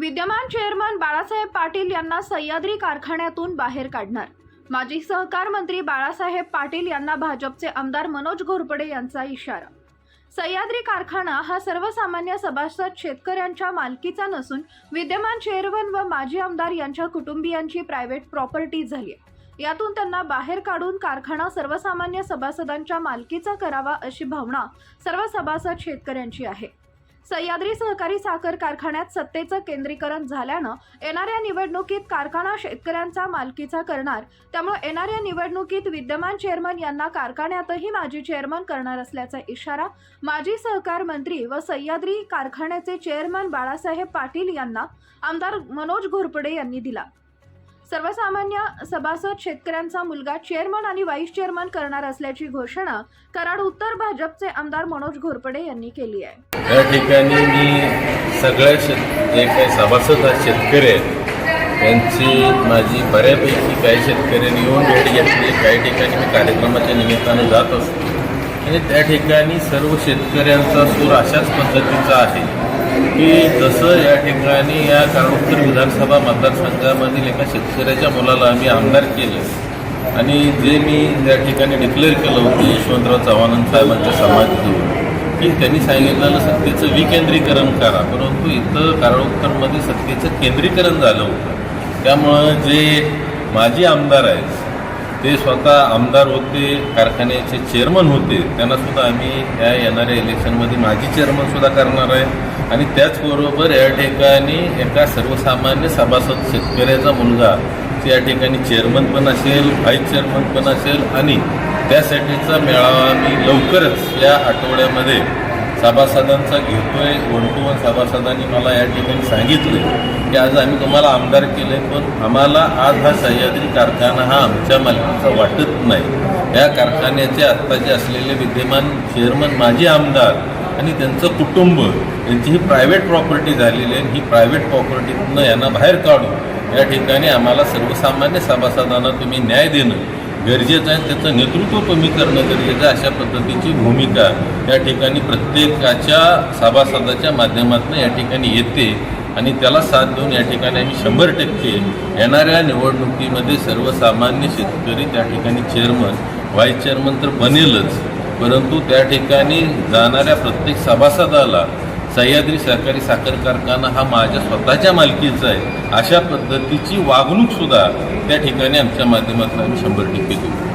विद्यमान चेअरमन बाळासाहेब पाटील यांना सह्याद्री कारखान्यातून बाहेर काढणार. माजी सहकार मंत्री बाळासाहेब पाटील यांना भाजपचे आमदार मनोज घोरपडे यांचा इशारा. सह्याद्री कारखाना हा सर्वसामान्य सभासद शेतकऱ्यांच्या मालकीचा नसून विद्यमान चेअरमन व माजी आमदार यांच्या कुटुंबियांची प्रायव्हेट प्रॉपर्टी झाली आहे. यातून त्यांना बाहेर काढून कारखाना सर्वसामान्य सभासदांच्या मालकीचा करावा अशी भावना सर्व सभासद शेतकऱ्यांची आहे. सह्याद्री सहकारी साखर कारखान्यात सत्तेचं केंद्रीकरण झाल्यानं येणाऱ्या निवडणुकीत कारखाना शेतकऱ्यांचा मालकीचा करणार. त्यामुळे येणाऱ्या निवडणुकीत विद्यमान चेअरमन यांना कारखान्यातही माजी चेअरमन करणार असल्याचा इशारा माजी सहकार मंत्री व सह्याद्री कारखान्याचे चेअरमन बाळासाहेब पाटील यांना आमदार मनोज घोरपडे यांनी दिला. सर्वसामान्य सभासद शेतकऱ्यांचा मुलगा चेअरमन आणि व्हाईस चेअरमन करणार असल्याची घोषणा कराड उत्तर भाजपचे आमदार मनोज घोरपडे यांनी केली आहे. या ठिकाणी मी सगळ्या जे काही सभासद शेतकरी आहेत त्यांची माझी बऱ्यापैकी काही शेतकऱ्यांनी येऊन भेट घेतली काही ठिकाणी मी कार्यक्रमाच्या निमित्तानं जात असतो. आणि त्या ठिकाणी सर्व शेतकऱ्यांचा सूर अशाच पद्धतीचा आहे. की जसं या ठिकाणी या कारणोत्तर विधानसभा मतदारसंघामधील एका शेतकऱ्याच्या मुलाला आम्ही आमदार केलं आणि जे मी त्या ठिकाणी डिक्लेअर केलं होतं यशवंतराव चव्हाण साहेबांच्या समाजातून घेऊन की त्यांनी सांगितलेलं सत्तेचं विकेंद्रीकरण करा. परंतु इथं कारणोत्तरमध्ये सत्तेचं केंद्रीकरण झालं होतं. त्यामुळं जे माजी आमदार आहेत ते स्वतः आमदार होते कारखान्याचे चेअरमन होते त्यांनासुद्धा आम्ही या येणाऱ्या इलेक्शनमध्ये माजी चेअरमनसुद्धा करणार आहे. आणि त्याचबरोबर या ठिकाणी एका सर्वसामान्य सभासद शेतकऱ्याचा मुलगा त्या ठिकाणी चेअरमन पण असेल व्हाईस चेअरमन पण असेल आणि त्यासाठीचा मेळावा मी लवकरच या आठवड्यामध्ये सभासदांचा घेतोय वन टू वन सभासदांनी मला या ठिकाणी सांगितलं की आज आम्ही तुम्हाला आमदार केले पण आम्हाला आज हा सह्याद्री कारखाना हा आमच्या मालकीचा वाटत नाही. या कारखान्याचे आत्ताचे असलेले विद्यमान चेअरमन माजी आमदार आणि त्यांचं कुटुंब यांची ही प्रायव्हेट प्रॉपर्टी झालेली आहे ही प्रायव्हेट प्रॉपर्टीतनं यांना बाहेर काढून या ठिकाणी आम्हाला सर्वसामान्य सभासदांना तुम्ही न्याय देणं गरजेचं आहे त्याचं नेतृत्व कमी करणं गरजेचं आहे अशा पद्धतीची भूमिका या ठिकाणी प्रत्येकाच्या सभासदाच्या माध्यमातून या ठिकाणी येते आणि त्याला साथ देऊन या ठिकाणी आम्ही शंभर टक्के येणाऱ्या निवडणुकीमध्ये सर्वसामान्य शेतकरी त्या ठिकाणी चेअरमन व्हाईस चेअरमन तर बनेलच. परंतु त्या ठिकाणी जाणाऱ्या प्रत्येक सभासदाला सह्याद्री सहकारी साखर कारखाना हा माझ्या स्वतःच्या मालकीचा आहे. अशा पद्धतीची वागणूकसुद्धा त्या ठिकाणी आमच्या माध्यमातून आम्ही शंभर टक्के देऊ.